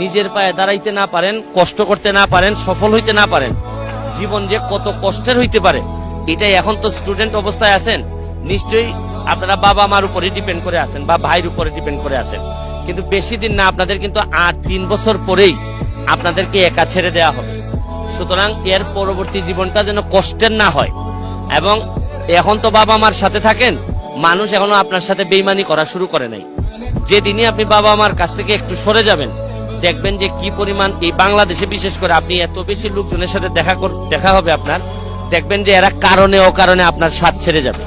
নিজের পায়ে দাঁড়াইতে না পারেন, কষ্ট করতে না পারেন, সফল হইতে না পারেন, জীবন যে কত কষ্টের হইতে পারে, এটাই এখন তো স্টুডেন্ট অবস্থায় আছেন, নিশ্চয়ই আপনারা বাবা মার উপরে ডিপেন্ড করে আছেন বা ভাইয়ের উপরে ডিপেন্ড করে আছেন। কিন্তু বেশি দিন না, আপনাদের কিন্তু আট, তিন বছর পরেই আপনাদেরকে একা ছেড়ে দেওয়া হবে। সুতরাং এর পরবর্তী জীবনটা যেন কষ্টের না হয়। এবং এখন তো বাবা মার সাথে থাকেন, মানুষ এখনও আপনার সাথে বেইমানি করা শুরু করে নাই। যেদিনই আপনি বাবা মার কাছ থেকে একটু সরে যাবেন দেখবেন যে কি পরিমাণ এই বাংলাদেশে বিশেষ করে আপনি এত বেশি লোকজনের সাথে দেখা দেখা হবে আপনার, দেখবেন যে এরা কারণে অকারণে আপনার সাথ ছেড়ে যাবে।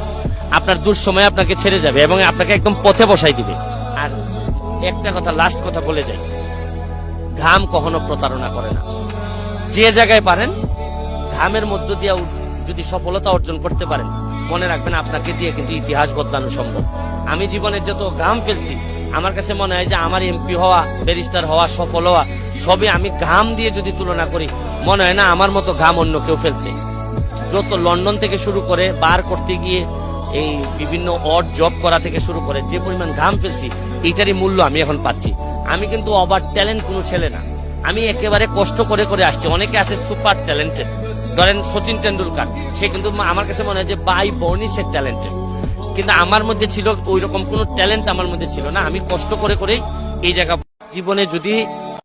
আপনার দুঃসময় আপনাকে ছেড়ে যাবে এবং আপনাকে একদম পথে বসাই দিবে। আর একটা কথা লাস্ট কথা বলে যাই। ঘাম কখনো প্রতারণা করে না। যে জায়গায় পারেন, ঘামের মধ্য দিয়ে যদি সফলতা অর্জন করতে পারেন, মনে রাখবেন আপনাকে দিয়ে কিন্তু ইতিহাস বদলানো সম্ভব। আমি জীবনে যত ঘাম ফেলছি আমার কাছে মনে হয় যে আমার এমপি হওয়া, ব্যারিস্টার হওয়া, সফল হওয়া, সবই আমি ঘাম দিয়ে যদি তুলনা করি, মনে হয় না আমার মতো ঘাম অন্য কেউ ফেলছে। যত লন্ডন থেকে শুরু করে বার করতে গিয়ে এই বিভিন্ন অড জব করা থেকে শুরু করে যে পরিমাণ ঘাম ফেলছি, এইটারই মূল্য আমি এখন পাচ্ছি। আমি কিন্তু ওভার ট্যালেন্ট কোনো ছেলে না। আমি একেবারে কষ্ট করে করে আসছি। অনেকে আছে সুপার ট্যালেন্টেড ধরেন সচিন টেন্ডুলকার সে কিন্তু আমার কাছে মনে হয় যে বাই বর্ণই সে ট্যালেন্টেড কিন্তু আমার মধ্যে ছিল ওই রকম কোনো ট্যালেন্ট আমার মধ্যে ছিল না। আমি কষ্ট করে করেই এই জায়গা জীবনে যদি